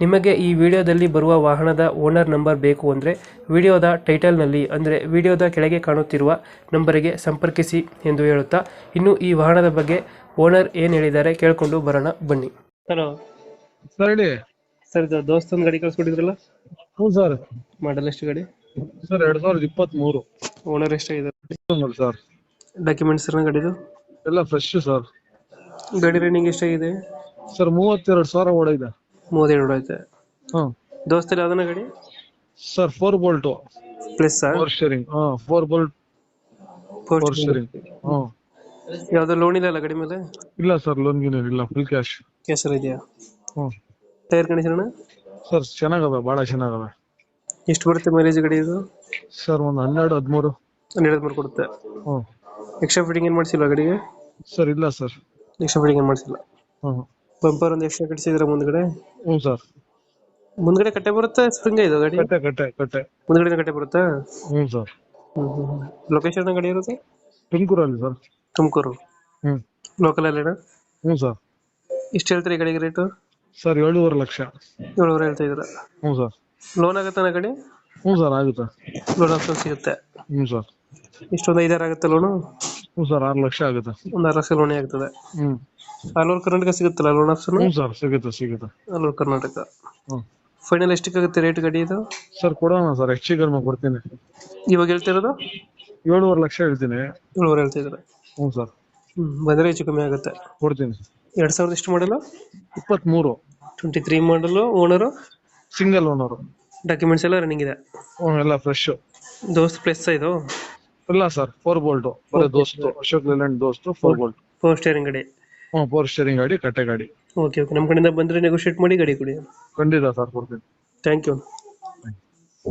ನಿಮಗೆ ಈ ವಿಡಿಯೋದಲ್ಲಿ ಬರುವ ವಾಹನದ ಓನರ್ ನಂಬರ್ ಬೇಕು ಅಂದರೆ ವಿಡಿಯೋದ ಟೈಟಲ್ನಲ್ಲಿ ಅಂದರೆ ವಿಡಿಯೋದ ಕೆಳಗೆ ಕಾಣುತ್ತಿರುವ ನಂಬರಿಗೆ ಸಂಪರ್ಕಿಸಿ ಎಂದು ಹೇಳುತ್ತಾ ಇನ್ನು ಈ ವಾಹನದ ಬಗ್ಗೆ ಓನರ್ ಏನು ಹೇಳಿದ್ದಾರೆ ಕೇಳಿಕೊಂಡು ಬರೋಣ ಬನ್ನಿ. ಹಲೋ. ಸರ್ ಹೇಳಿ. ಸರ್ ಇದು ದೋಸ್ತೊಂದು ಗಾಡಿ ಕಳಿಸ್ಕೊಟ್ಟಿದ್ರಲ್ಲ? ಹ್ಞೂ ಸರ್. ಮಾಡಲ್ ಎಷ್ಟು ಗಾಡಿ? ಸರ್ ಎರಡ್ ಸಾವಿರದ ಇಪ್ಪತ್ತ್ ಮೂರು ಓನರ್ ಎಷ್ಟಾಗಿದೆ? ಸರ್. ಡಾಕ್ಯುಮೆಂಟ್ಸ್ ಗಾಡಿದು? ಎಲ್ಲ ಫ್ರೆಶ್ ಸರ್. ಗಾಡಿ ರನ್ನಿಂಗ್ ಎಷ್ಟಾಗಿದೆ? ಸರ್ ಮೂವತ್ತೆರಡು ಸಾವಿರ ಓಡಿದೆ. ಮೂವತ್ತೆರಡು ಐತೆ ಹ್ಮ್ ದೋಸ್ತಲ್ಲಿ ಯಾವ್ದನ ಗಾಡಿ? Sir four bolt plus four steering ಹಾ four bolt four steering hmm ಯಾವ್ದು ಲೋನ್ ಇಲ್ಲ ಅಲ್ಲ ಗಾಡಿ ಮೇಲೆ? ಇಲ್ಲ ಸರ್ ಲೋನ್ ಗೀನ್ ಇಲ್ಲ ಫುಲ್ ಕ್ಯಾಶ್ ಕ್ಯಾಶ್ ಇದೆಯಾ? ಹ್ಮ್. ಟೈರ್ ಕಂಡೀಷನ್ ಸರ್ ಚೆನ್ನಾಗವೆ ಬಹಳ ಚೆನ್ನಾಗವೆ ಎಷ್ಟು ಬರುತ್ತೆ ಮೈಲೇಜ್ ಗಾಡಿ ಇದು? ಸರ್ ಒಂದು ಹನ್ನೆರಡು ಹದಿಮೂರು. ಹನ್ನೆರಡು ಹದಿಮೂರು ಕೊಡುತ್ತೆ. ಹ್ಮ್. ಎಕ್ಸ್ಟ್ರಾ ಫಿಟ್ಟಿಂಗ್ ಏನು ಮಾಡಿಸಿಲ್ಲ ಗಾಡಿಗೆ? ಸರ್ ಇಲ್ಲ ಸರ್ ಎಕ್ಸ್ಟ್ರಾ ಫಿಟ್ಟಿಂಗ್ ಏನು ಮಾಡಿಸಿಲ್ಲ? ಹ್ಮ್. ಬಂಪರ್ ಒಂದು ಎಕ್ಸ್ಟ್ರಾ ಕಟ್ಟಿಸಿದ್ರೆ ಮುಂದ್ಗಡೆ? ಹ್ಞೂ ಸರ್. ಮುಂದ್ಗಡೆ ಕಟ್ಟೆ ಬರುತ್ತಾ? ಸ್ಪ್ರಿಂಗ್ ಇದು ಗಾಡಿ? ಕಟ್ಟೆ ಕಟ್ಟೆ ಕಟ್ಟೆ. ಮುಂದ್ಗಡೆ ಕಟ್ಟೆ ಬರುತ್ತಾ? ಹ್ಞೂ ಸರ್. ಲೊಕೇಶನ್ ಗಾಡಿ ಇರುತ್ತೆ ತುಮಕೂರಲ್ಲಿ ಸರ್. ತುಮಕೂರು. ಹ್ಮ್ ಲೋಕಲ್ ಅಲ್ಲೇನಾ? ಹ್ಞೂ ಸರ್. ಎಷ್ಟು ಹೇಳ್ತೀರಿ ಗಾಡಿಗೆ ರೇಟು ಸರ್ ಏಳೂವರೆ ಲಕ್ಷ. ಏಳುವರೆ ಹೇಳ್ತಾ ಇದ್ರ ಹ್ಞೂ ಸರ್. ಲೋನ್ ಆಗುತ್ತಾನ ಗಾಡಿ? ಹ್ಞೂ ಸರ್ ಆಗುತ್ತೆ. ಲೋನ್ ಆಪ್ಷನ್ ಸಿಗುತ್ತೆ. ಹ್ಞೂ ಸರ್. ಇಷ್ಟೊಂದು ಐದಾರು ಆಗುತ್ತೆ ಲೋನು ಹ್ಞೂ ಸರ್ ಆರು ಲಕ್ಷ ಆಗುತ್ತೆ. ಒಂದು ಆರು ಲಕ್ಷ ಲೋನೇ ಆಗ್ತದೆ. ಹ್ಮ್ ಆಲ್ ಓವರ್ ಕರ್ನಾಟಕ ಸಿಗುತ್ತಲ್ಲ ಲೋನ್ ಆಪ್ಷನ್ ಹ್ಞೂ ಸರ್ ಸಿಗುತ್ತೆ ಸಿಗುತ್ತೆ. All over Karnataka. ಹ್ಞೂ. ಫೈನಲ್ ಎಷ್ಟಕ್ಕಾಗುತ್ತೆ ರೇಟ್ ಗಾಡಿ ಇದು? ಸರ್ ಕೊಡೋಣ ಸರ್ ಹೆಚ್ಚು ಕಡಿಮೆ ಕೊಡ್ತೀನಿ. ಇವಾಗ ಹೇಳ್ತಿರೋದು? ಏಳುವರೆ ಲಕ್ಷ ಹೇಳ್ತೀನಿ. ಏಳುವರೆ ಹೇಳ್ತಿದ್ರೆ ಹ್ಞೂ ಸರ್. ಹ್ಮ್ ಬಂದರೆ ಹೆಚ್ಚು ಕಮ್ಮಿ ಆಗುತ್ತೆ. ಕೊಡ್ತೀನಿ. ಎರಡ್ ಸಾವಿರದ ಎಷ್ಟು ಮಾಡಲು ಇಪ್ಪತ್ತ್ಮೂರು ಟ್ವೆಂಟಿ ತ್ರೀ ಮಾಡಲು ಓನರು ಸಿಂಗಲ್ ಓನರು ಡಾಕ್ಯುಮೆಂಟ್ಸ್ ಎಲ್ಲ ರನ್ನಿಂಗ್ ಇದೆ. ಹ್ಞೂ ಎಲ್ಲ ಫ್ರೆಶ್ ದೋಸ್ತ್ ಪ್ಲಸ್ ಇದು? ಇಲ್ಲ ಸರ್ ಫೋರ್ ಬೋಲ್ಟ್ ಬರೀ Dost Ashok Leyland Dost four bolt four steering ಗಾಡಿ. ಹ್ಞೂ ಫೋರ್ ಸ್ಟೇರಿಂಗ್ ಗಾಡಿ ಕಟ್ಟೆ ಗಾಡಿ. ಓಕೆ ಓಕೆ ನಮ್ಮ ಕಡೆಯಿಂದ ಬಂದರೆ ನೆಗೋಷಿಯೇಟ್ ಮಾಡಿ ಗಾಡಿ ಕೊಡಿ. ಖಂಡಿತ ಸರ್ ಕೊಡ್ತೀನಿ. Thank you